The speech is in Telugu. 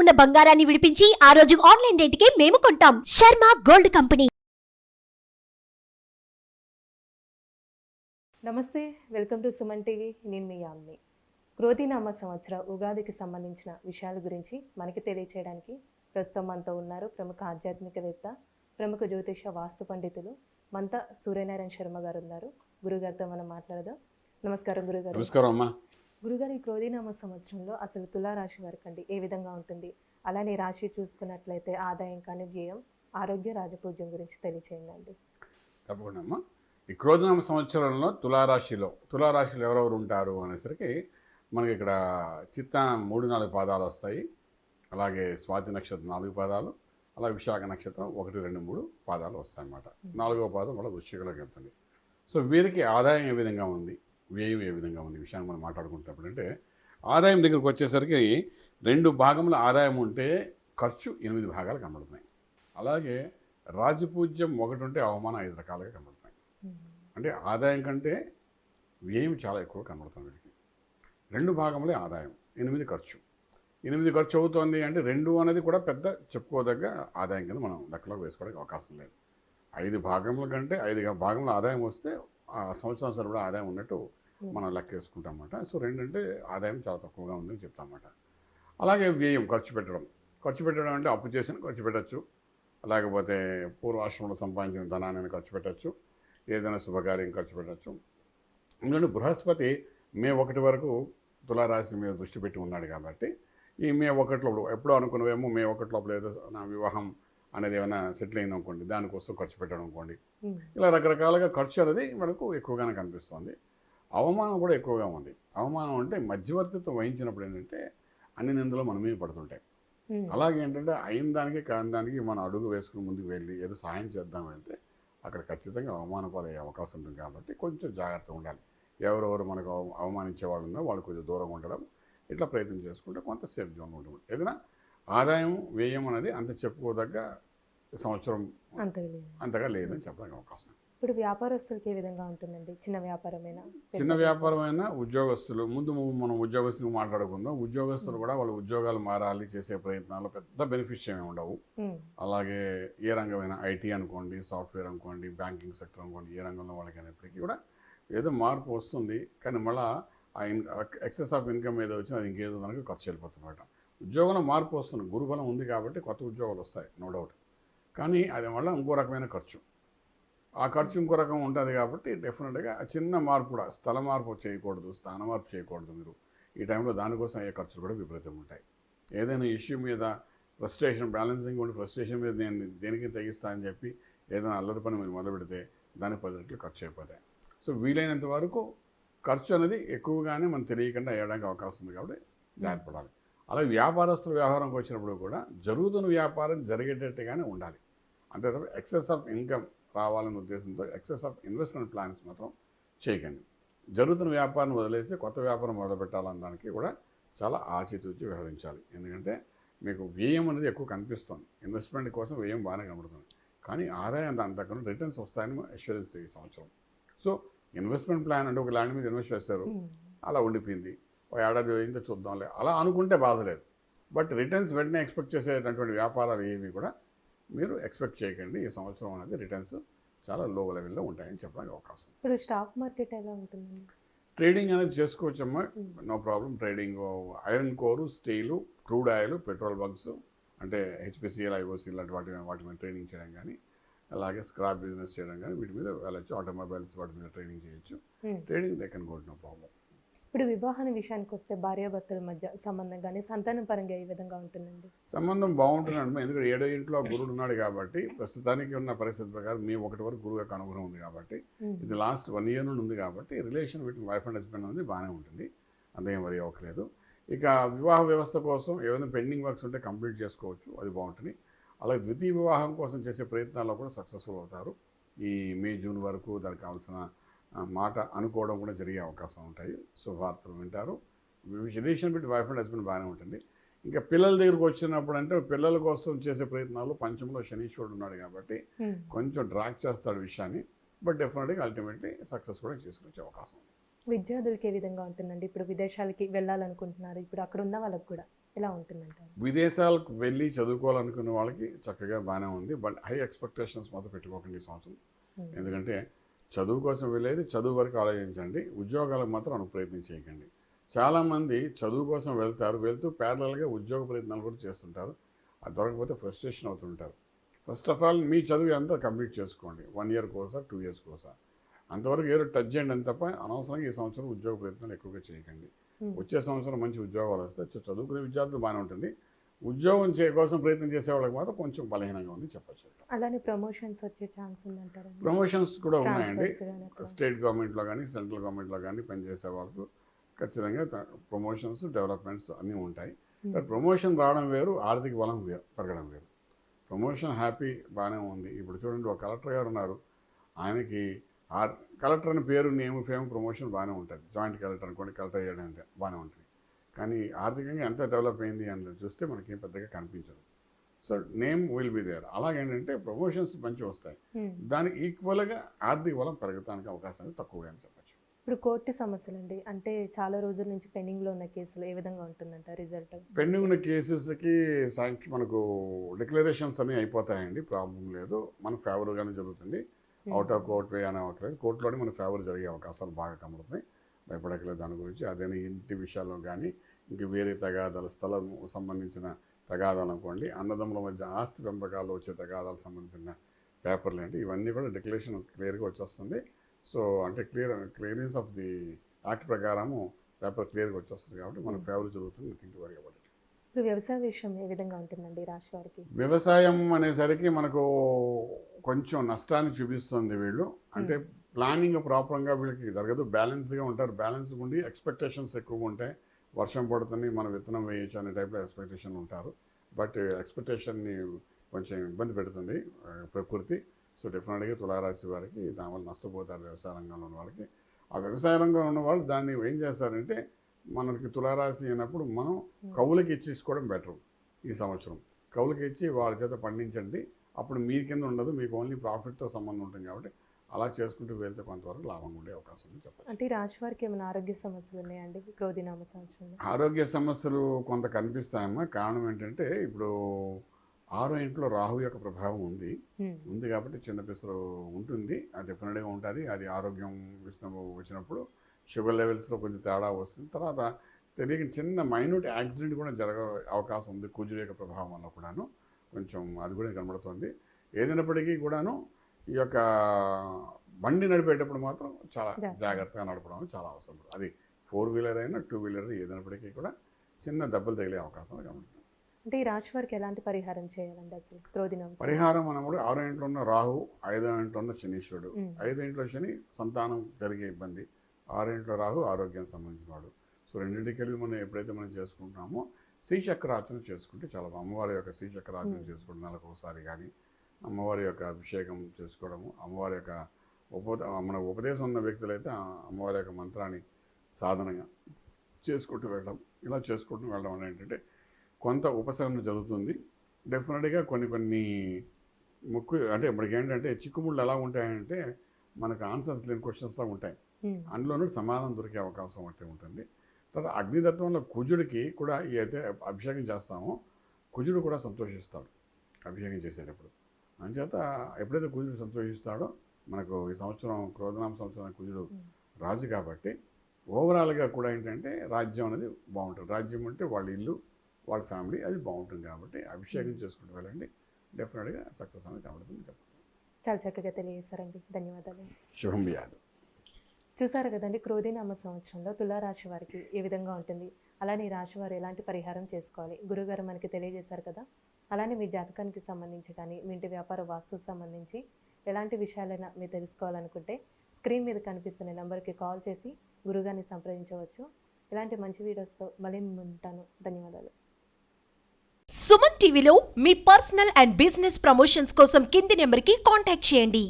ఉన్న బంగారాన్ని విడిపించి ఆ రోజు ఆన్లైన్ రేటుకే మేము కొంటాం. Sharma gold company. నమస్తే వెల్కమ్ టు సుమన్ టీవీ. నేను మీ యామ్ని. క్రోధినామ సంవత్సర ఉగాదికి సంబంధించిన విషయాల గురించి మనకి తెలియచేయడానికి ప్రస్తుతం మనతో ఉన్నారు ప్రముఖ ఆధ్యాత్మికవేత్త ప్రముఖ జ్యోతిష వాస్తు పండితులు మంత సూర్యనారాయణ శర్మ గారు ఉన్నారు. గురుగారితో మనం మాట్లాడదాం. నమస్కారం గురుగారు. నమస్కారం అమ్మా. గురుగారు ఈ క్రోధినామ సంవత్సరంలో అసలు తులారాశి వారికి అండి ఏ విధంగా ఉంటుంది? అలానే రాశి చూసుకున్నట్లయితే ఆదాయం కానీ వ్యయం ఆరోగ్య రాజపూజ్యం గురించి తెలియచేయండి తప్పకుండా అమ్మా ఈ క్రోధనామ సంవత్సరంలో తులారాశిలో తులారాశిలో ఎవరెవరు ఉంటారు అనేసరికి మనకి ఇక్కడ చిత్త మూడు నాలుగు పాదాలు వస్తాయి. అలాగే స్వాతి నక్షత్రం నాలుగు పాదాలు అలాగే విశాఖ నక్షత్రం ఒకటి రెండు మూడు పాదాలు వస్తాయి అన్నమాట నాలుగో పాదం మళ్ళీ వృశ్చికలోకి వెళ్తుంది. సో వీరికి ఆదాయం ఏ విధంగా ఉంది? వ్యయం ఏ విధంగా ఉంది. విషయాన్ని మనం మాట్లాడుకుంటున్నప్పుడు అంటే ఆదాయం దగ్గరికి వచ్చేసరికి రెండు భాగముల ఆదాయం ఉంటే ఖర్చు ఎనిమిది భాగాలు కనబడుతున్నాయి. అలాగే రాజపూజ్యం ఒకటి ఉంటే అవమానం ఐదు రకాలుగా కనబడుతున్నాయి. అంటే ఆదాయం కంటే వ్యయం చాలా ఎక్కువ కనబడుతుంది వీడికి రెండు భాగములే ఆదాయం ఎనిమిది ఖర్చు. ఎనిమిది ఖర్చు అవుతోంది అంటే రెండు అనేది కూడా పెద్ద చెప్పుకోదగ్గ ఆదాయం కింద మనం లెక్కలోకి వేసుకోవడానికి అవకాశం లేదు. ఐదు భాగముల కంటే ఐదు భాగముల ఆదాయం వస్తే ఆ సంవత్సరం సరిపడా ఆదాయం ఉన్నట్టు మనం లెక్క వేసుకుంటాం అన్నమాట సో రెండంటే ఆదాయం చాలా తక్కువగా ఉందని చెప్తాం అన్నమాట అలాగే వ్యయం ఖర్చు పెట్టడం. ఖర్చు పెట్టడం అంటే అప్పు చేసిన ఖర్చు పెట్టచ్చు. లేకపోతే పూర్వాశ్రమంలో సంపాదించిన ధనాన్ని ఖర్చు పెట్టచ్చు. ఏదైనా శుభకార్యం ఖర్చు పెట్టచ్చు. ఎందుకంటే బృహస్పతి మే ఒకటి వరకు తులారాశి మీద దృష్టి పెట్టి ఉన్నాడు కాబట్టి ఈ మే ఒకటిలో ఎప్పుడో అనుకున్నవేమో మే ఒకటిలో ఏదో నా వివాహం అనేది ఏమైనా సెటిల్ అయింది అనుకోండి దానికోసం ఖర్చు పెట్టడం అనుకోండి. ఇలా రకరకాలుగా ఖర్చు అనేది మనకు ఎక్కువగానే కనిపిస్తుంది. అవమానం కూడా ఎక్కువగా ఉంది. అవమానం అంటే మధ్యవర్తిత్వం వహించినప్పుడు ఏంటంటే అన్ని నిందలు మన మీద పడుతుంటాయి. అలాగే ఏంటంటే అయిన దానికి కాని దానికి మనం అడుగు వేసుకుని ముందుకు వెళ్ళి ఏదో సహాయం చేద్దాం వెళ్తే అక్కడ ఖచ్చితంగా అవమాన పాలయ్యే అవకాశం ఉంటుంది కాబట్టి కొంచెం జాగ్రత్తగా ఉండాలి. ఎవరెవరు మనకు అవ- అవమానించే వాళ్ళు ఉన్నారో వాళ్ళు కొంచెం దూరంగా ఉండడం ఇట్లా ప్రయత్నం చేసుకుంటే కొంత సేఫ్ జోన్ ఉంటుంది ఏదైనా ఆదాయం వ్యయం అనేది అంత చెప్పుకోదగ్గ సంవత్సరం అంతే అంతగా లేదని చెప్పడానికి అవకాశం. ఇప్పుడు వ్యాపారస్తులకి ఏ విధంగా ఉంటుందండి? చిన్న వ్యాపారమైనా? చిన్న వ్యాపారమైన ఉద్యోగస్తులు ముందు మనం ఉద్యోగస్తులు మాట్లాడుకుందాం. ఉద్యోగస్తులు కూడా వాళ్ళ ఉద్యోగాలు మారాలి చేసే ప్రయత్నాలు పెద్ద బెనిఫిట్స్ ఏమి ఉండవు. అలాగే ఏ రంగమైన ఐటీ అనుకోండి సాఫ్ట్వేర్ అనుకోండి బ్యాంకింగ్ సెక్టర్ అనుకోండి ఏ రంగంలో వాళ్ళకి అయినప్పటికీ కూడా ఏదో మార్పు వస్తుంది. కానీ మళ్ళీ ఆ ఇన్ ఎక్సెస్ ఆఫ్ ఇన్కమ్ ఏదో వచ్చినా అది ఇంకేదో మనకి ఖర్చు వెళ్ళిపోతుందన్నమాట. ఉద్యోగంలో మార్పు వస్తుంది. గురుబలం ఉంది కాబట్టి కొత్త ఉద్యోగాలు వస్తాయి నో డౌట్. కానీ అది వల్ల ఇంకో రకమైన ఖర్చు. ఆ ఖర్చు ఇంకో రకం ఉంటుంది కాబట్టి డెఫినెట్గా చిన్న మార్పు కూడా స్థల మార్పు చేయకూడదు స్థాన మార్పు చేయకూడదు మీరు. ఈ టైంలో దానికోసం అయ్యే ఖర్చులు కూడా విపరీతం ఉంటాయి. ఏదైనా ఇష్యూ మీద ఫ్రస్ట్రేషన్ బ్యాలెన్సింగ్ ఉండి ఫ్రస్ట్రేషన్ మీద నేను దేనికి తెగిస్తా అని చెప్పి ఏదైనా అల్లరి పని మీరు మొదలు పెడితే దానికి పది రెట్లు ఖర్చు అయిపోతాయి. సో వీలైనంత వరకు ఖర్చు అనేది ఎక్కువగానే మనం తెలియకుండా వేయడానికి అవకాశం ఉంది కాబట్టి జాగ్రత్త పడాలి అలాగే వ్యాపారస్తుల వ్యవహారంకి వచ్చినప్పుడు కూడా జరుగుతున్న వ్యాపారం జరిగేటట్టుగానే ఉండాలి. అంతే తప్ప ఎక్సెస్ ఆఫ్ ఇన్కమ్ రావాలనే ఉద్దేశంతో ఎక్సెస్ ఆఫ్ ఇన్వెస్ట్మెంట్ ప్లాన్స్ మాత్రం చేయకండి. జరుగుతున్న వ్యాపారం వదిలేసి కొత్త వ్యాపారం మొదలు పెట్టాలన్న దానికి కూడా చాలా ఆచితూచి వ్యవహరించాలి. ఎందుకంటే మీకు వ్యయం అనేది ఎక్కువ కనిపిస్తుంది. ఇన్వెస్ట్మెంట్ కోసం వ్యయం బాగానే కనబడుతుంది. కానీ ఆదాయం దాని తగ్గ రిటర్న్స్ వస్తాయని అష్యూరెన్స్ ఈ సంవత్సరం. సో ఇన్వెస్ట్మెంట్ ప్లాన్ అంటే ఒక ల్యాండ్ మీద ఇన్వెస్ట్ చేశారు. ఉమ్, అలా ఉండిపోయింది. ఒక ఏడాది అయిందో చూద్దాంలే. అలా అనుకుంటే బాధ లేదు. బట్ రిటర్న్స్ వెంటనే ఎక్స్పెక్ట్ చేసేటటువంటి వ్యాపారాలు ఏవి కూడా మీరు ఎక్స్పెక్ట్ చేయకండి ఈ సంవత్సరం అనేది రిటర్న్స్ చాలా లో లెవెల్లో ఉంటాయని చెప్పడానికి అవకాశం ఇప్పుడు స్టాక్ మార్కెట్ ఎలా ఉంటుందండి? ట్రేడింగ్ అనేది చేసుకోవచ్చమ్మా. No problem trading iron ore steel crude oil petrol bunks అంటే హెచ్పిసిఎల్ ఐఓసి ఇలాంటి వాటి వాటి మీద ట్రైనింగ్ చేయడం కానీ అలాగే స్క్రాప్ బిజినెస్ చేయడం కానీ వీటి మీద వెళ్ళచ్చు. ఆటోమొబైల్స్ వాటి మీద ట్రైనింగ్ చేయొచ్చు. Trading they can got no problem ఇప్పుడు వివాహాన్ని విషయానికి వస్తే భార్యాభర్తల మధ్య సంబంధం కానీ సంతానం పరంగా ఏ విధంగా ఉంటుందండి? సంబంధం బాగుంటుందంటే ఎందుకంటే ఏడో ఇంట్లో గురుడు ఉన్నాడు కాబట్టి ప్రస్తుతానికి ఉన్న పరిస్థితి ప్రకారం మీ ఒకటి వరకు గురువు యొక్క అనుగ్రహం ఉంది కాబట్టి ఇది లాస్ట్ వన్ ఇయర్ నుండి ఉంది కాబట్టి relation with wife and husband అనేది బాగానే ఉంటుంది. అంతేం వరి అవ్వట్లేదు. ఇక వివాహ వ్యవస్థ కోసం ఏమైనా పెండింగ్ వర్క్స్ ఉంటే కంప్లీట్ చేసుకోవచ్చు. అది బాగుంటుంది. అలాగే ద్వితీయ వివాహం కోసం చేసే ప్రయత్నాల్లో కూడా సక్సెస్ఫుల్ అవుతారు. ఈ మే జూన్ వరకు దానికి కావాల్సిన మాట అనుకోవడం కూడా జరిగే అవకాశం ఉంటాయి. శుభవార్తలు వింటారు. Relation with wife and husband బాగానే ఉంటుంది. ఇంకా పిల్లల దగ్గరకు వచ్చినప్పుడు అంటే పిల్లల కోసం చేసే ప్రయత్నాలు పంచంలో శనీశ్వరుడు ఉన్నాడు కాబట్టి. కొంచెం డ్రాక్ చేస్తాడు విషయాన్ని. బట్ డెఫినెట్గా అల్టిమేట్లీ సక్సెస్ కూడా తీసుకొచ్చే అవకాశం ఉంది. విద్యార్థులకి ఏ విధంగా ఉంటుందండి? ఇప్పుడు విదేశాలకి వెళ్ళాలనుకుంటున్నారు. ఇప్పుడు అక్కడ ఉన్న వాళ్ళకి కూడా ఎలా ఉంటుందంటారు? విదేశాలకు వెళ్ళి చదువుకోవాలనుకున్న వాళ్ళకి చక్కగా బాగానే ఉంది. బట్ హై ఎక్స్పెక్టేషన్స్ మాత్రం పెట్టుకోకండి ఈ సంవత్సరం. ఎందుకంటే చదువు కోసం వెళ్ళేది చదువు వరకు ఆలోచించండి. ఉద్యోగాలకు మాత్రం అనుకు ప్రయత్నం చేయకండి చాలామంది చదువు కోసం వెళ్తారు. వెళ్తూ ప్యారలల్గా ఉద్యోగ ప్రయత్నాలు కూడా చేస్తుంటారు. అది దొరకకపోతే ఫ్రస్ట్రేషన్ అవుతుంటారు. ఫస్ట్ ఆఫ్ ఆల్ మీ చదువు అంతా కంప్లీట్ చేసుకోండి. వన్ ఇయర్ కోసా టూ ఇయర్స్ కోసా అంతవరకు ఏదో టచ్ చేయండి అంత తప్ప అనవసరంగా ఈ సంవత్సరం ఉద్యోగ ప్రయత్నాలు ఎక్కువగా చేయకండి. వచ్చే సంవత్సరం మంచి ఉద్యోగాలు వస్తే చదువుకునే విద్యార్థులు బాగానే ఉంటుంది. ఉద్యోగం చే కోసం ప్రయత్నం చేసే వాళ్ళకి మాత్రం కొంచెం బలహీనంగా ఉంది చెప్పచ్చు. అలానే ప్రమోషన్స్ వచ్చే ఛాన్స్ ఉందంటారండి. ప్రమోషన్స్ కూడా ఉన్నాయండి. స్టేట్ గవర్నమెంట్లో కానీ సెంట్రల్ గవర్నమెంట్లో కానీ పనిచేసే వాళ్ళకు ఖచ్చితంగా ప్రమోషన్స్ డెవలప్మెంట్స్ అన్నీ ఉంటాయి. బట్ ప్రమోషన్ రావడం వేరు ఆర్థిక బలం వేరు పెరగడం వేరు. ప్రమోషన్ హ్యాపీ బాగానే ఉంది. ఇప్పుడు చూడండి ఒక కలెక్టర్ గారు ఉన్నారు. ఆయనకి ఆర్ కలెక్టర్ అని పేరు నేమ్ ఫేమ్ ప్రమోషన్ బాగానే ఉంటుంది. జాయింట్ కలెక్టర్ అనుకోండి కలెక్టర్ అంటే బాగానే ఉంటుంది. కానీ ఆర్థికంగా ఎంత డెవలప్ అయింది అని చూస్తే మనకి పెద్దగా కనిపించదు. So name will be there. అలాగేంటంటే promotions మంచి వస్తాయి. దానికి ఈక్వల్గా ఆర్థిక బలం పెరగడానికి అవకాశం అనేది తక్కువగా అని చెప్పచ్చు. ఇప్పుడు కోర్టు సమస్యలు అండి అంటే చాలా రోజుల నుంచి పెండింగ్లో ఉన్న కేసులు ఏ విధంగా ఉంటుందంట రిజల్ట్? పెండింగ్ ఉన్న కేసెస్కి సాంక్షన్ మనకు డిక్లరేషన్స్ అన్నీ అయిపోతాయండి. ప్రాబ్లం లేదు. మన ఫేవర్గానే జరుగుతుంది. అవుట్ ఆఫ్ కోర్ట్ వే అనే కోర్టులోనే మన ఫేవర్ జరిగే అవకాశాలు బాగా కనబడుతున్నాయి. భయపడకలేదు దాని గురించి. అదేనా ఇంటి విషయాల్లో కానీ ఇంక వేరే తగాదాలు స్థలం సంబంధించిన తగాదాలు అనుకోండి అన్నదమ్ముల మధ్య ఆస్తి పెంపకాలు వచ్చే తగాదాలకు సంబంధించిన పేపర్లు ఏంటి ఇవన్నీ కూడా డిక్లరేషన్ క్లియర్గా వచ్చేస్తుంది. సో అంటే clear clearance of the act ప్రకారము పేపర్ క్లియర్గా వచ్చేస్తుంది కాబట్టి మన ఫేవర్ జరుగుతుంది థింక్ వరీ వ్యవసాయ విషయం ఏ విధంగా ఉంటుందండి రాశి వారికి? వ్యవసాయం అనేసరికి మనకు కొంచెం నష్టాన్ని చూపిస్తుంది వీళ్ళు. అంటే ప్లానింగ్ ప్రాపర్గా వీళ్ళకి జరగదు. బ్యాలెన్స్గా ఉంటారు. బ్యాలెన్స్ ఉండి ఎక్స్పెక్టేషన్స్ ఎక్కువగా ఉంటాయి వర్షం పడుతుంది మనం విత్తనం వేయచ్చు అనే టైప్లో ఎక్స్పెక్టేషన్ ఉంటారు. బట్ ఎక్స్పెక్టేషన్ని కొంచెం ఇబ్బంది పెడుతుంది ప్రకృతి. సో డెఫినెట్గా తులారాశి వారికి దానివల్ల నష్టపోతారు వ్యవసాయ రంగంలో ఉన్న వాళ్ళకి ఆ వ్యవసాయ రంగంలో ఉన్న వాళ్ళు దాన్ని ఏం చేస్తారంటే మనకి తులారాశి అయినప్పుడు మనం కవులకి ఇచ్చేసుకోవడం బెటర్ ఈ సంవత్సరం. కవులకి ఇచ్చి వాళ్ళ చేత పండించండి. అప్పుడు మీ కింద ఉండదు మీకు ఓన్లీ ప్రాఫిట్తో సంబంధం ఉంటుంది కాబట్టి అలా చేసుకుంటూ వెళ్తే కొంతవరకు లాభంగా ఉండే అవకాశం ఉంది చెప్పచ్చు. అంటే ఈ రాశి వారికి ఏమైనా ఆరోగ్య సమస్యలు ఉన్నాయండి క్రోధినామ సంవత్సరంలో. ఆరోగ్య సమస్యలు కొంత కనిపిస్తాయమ్మా. కారణం ఏంటంటే ఇప్పుడు ఆరో ఇంట్లో రాహు యొక్క ప్రభావం ఉంది. ఉమ్. ఉంది కాబట్టి చిన్న పిసరు ఉంటుంది. అది డెఫినెట్గా ఉంటుంది. అది ఆరోగ్యం విషయం వచ్చినప్పుడు షుగర్ లెవెల్స్లో కొంచెం తేడా వస్తుంది. తర్వాత తెలియని చిన్న మైన్యూట్ యాక్సిడెంట్ కూడా జరగ అవకాశం ఉంది. కుజుడు యొక్క ప్రభావం వల్ల కూడాను. కొంచెం అది కూడా కనబడుతుంది. ఏదైనప్పటికీ కూడాను ఈ యొక్క బండి నడిపేటప్పుడు మాత్రం చాలా జాగ్రత్త. జాగ్రత్తగా నడపడం చాలా అవసరం. అది ఫోర్ వీలర్ అయినా టూ వీలర్ ఏదైనప్పటికీ కూడా చిన్న దెబ్బలు తగిలే అవకాశం కనబడుతుంది అంటే ఈ రాశి వారికి ఎలాంటి పరిహారం చేయాలండి అసలు? పరిహారం అన్నప్పుడు ఆరో ఇంట్లో ఉన్న రాహు ఐదో ఇంట్లో ఉన్న శనీశ్వరుడు. ఐదో ఇంట్లో శని సంతానం జరిగే ఇబ్బంది. ఆరో ఇంట్లో రాహు ఆరోగ్యానికి సంబంధించిన వాడు సో రెండింటికి కలిపి మనం ఎప్పుడైతే మనం చేసుకుంటున్నామో శ్రీచక్రార్చన చేసుకుంటే చాలా. అమ్మవారి యొక్క శ్రీచక్రార్చన ఉమ్. చేసుకోవడం నెలకు ఒకసారి కానీ అమ్మవారి యొక్క అభిషేకం చేసుకోవడము అమ్మవారి యొక్క ఉప మన ఉపదేశం ఉన్న వ్యక్తులైతే అమ్మవారి యొక్క మంత్రాన్ని సాధనగా చేసుకుంటూ వెళ్ళడం ఇలా చేసుకుంటూ వెళ్ళడం వల్ల ఏంటంటే కొంత ఉపశమనం జరుగుతుంది డెఫినెట్గా కొన్ని కొన్ని ముక్కు అంటే ఇప్పటికి ఏంటంటే చిక్కుముళ్ళు ఎలా ఉంటాయంటే మనకు ఆన్సర్స్ లేని క్వశ్చన్స్లా ఉంటాయి అందులోనూ సమాధానం దొరికే అవకాశం అయితే ఉంటుంది. తర్వాత అగ్నితత్వంలో కుజుడికి కూడా ఏదైతే అభిషేకం చేస్తామో కుజుడు కూడా సంతోషిస్తాడు అభిషేకం చేసేటప్పుడు. అంచేత ఎప్పుడైతే కుజుడు సంతోషిస్తాడో మనకు ఈ సంవత్సరం క్రోధనామ సంవత్సరం కుజుడు. రాజు కాబట్టి ఓవరాల్గా కూడా ఏంటంటే రాజ్యం అనేది బాగుంటుంది. రాజ్యం అంటే వాళ్ళ ఇల్లు వాళ్ళ ఫ్యామిలీ అది బాగుంటుంది కాబట్టి అభిషేకం చేసుకుంటూ వెళ్ళండి. డెఫినెట్గా సక్సెస్ అనేది కనబడుతుంది. చెప్పండి చాలా చక్కగా తెలియజేశారండి. ధన్యవాదాలు. శుభం వ్యాధి చూసారు కదండి క్రోధీనామ సంవత్సరంలో తులారాశి వారికి ఏ విధంగా ఉంటుంది? అలానే ఈ రాశి వారు ఎలాంటి పరిహారం చేసుకోవాలి? గురుగారు మనకి తెలియజేశారు కదా అలానే మీ జాతకానికి సంబంధించి కానీ మీ ఇంటి వ్యాపార వాస్తుకు సంబంధించి ఎలాంటి విషయాలైనా మీరు తెలుసుకోవాలనుకుంటే స్క్రీన్ మీద కనిపిస్తున్న నెంబర్కి కాల్ చేసి గురుగారిని సంప్రదించవచ్చు. ఇలాంటి మంచి వీడియోస్తో మళ్ళీ ఉంటాను. ధన్యవాదాలు. సుమన్ టీవీలో మీ పర్సనల్ అండ్ బిజినెస్ ప్రమోషన్స్ కోసం కింది నెంబర్కి కాంటాక్ట్ చేయండి.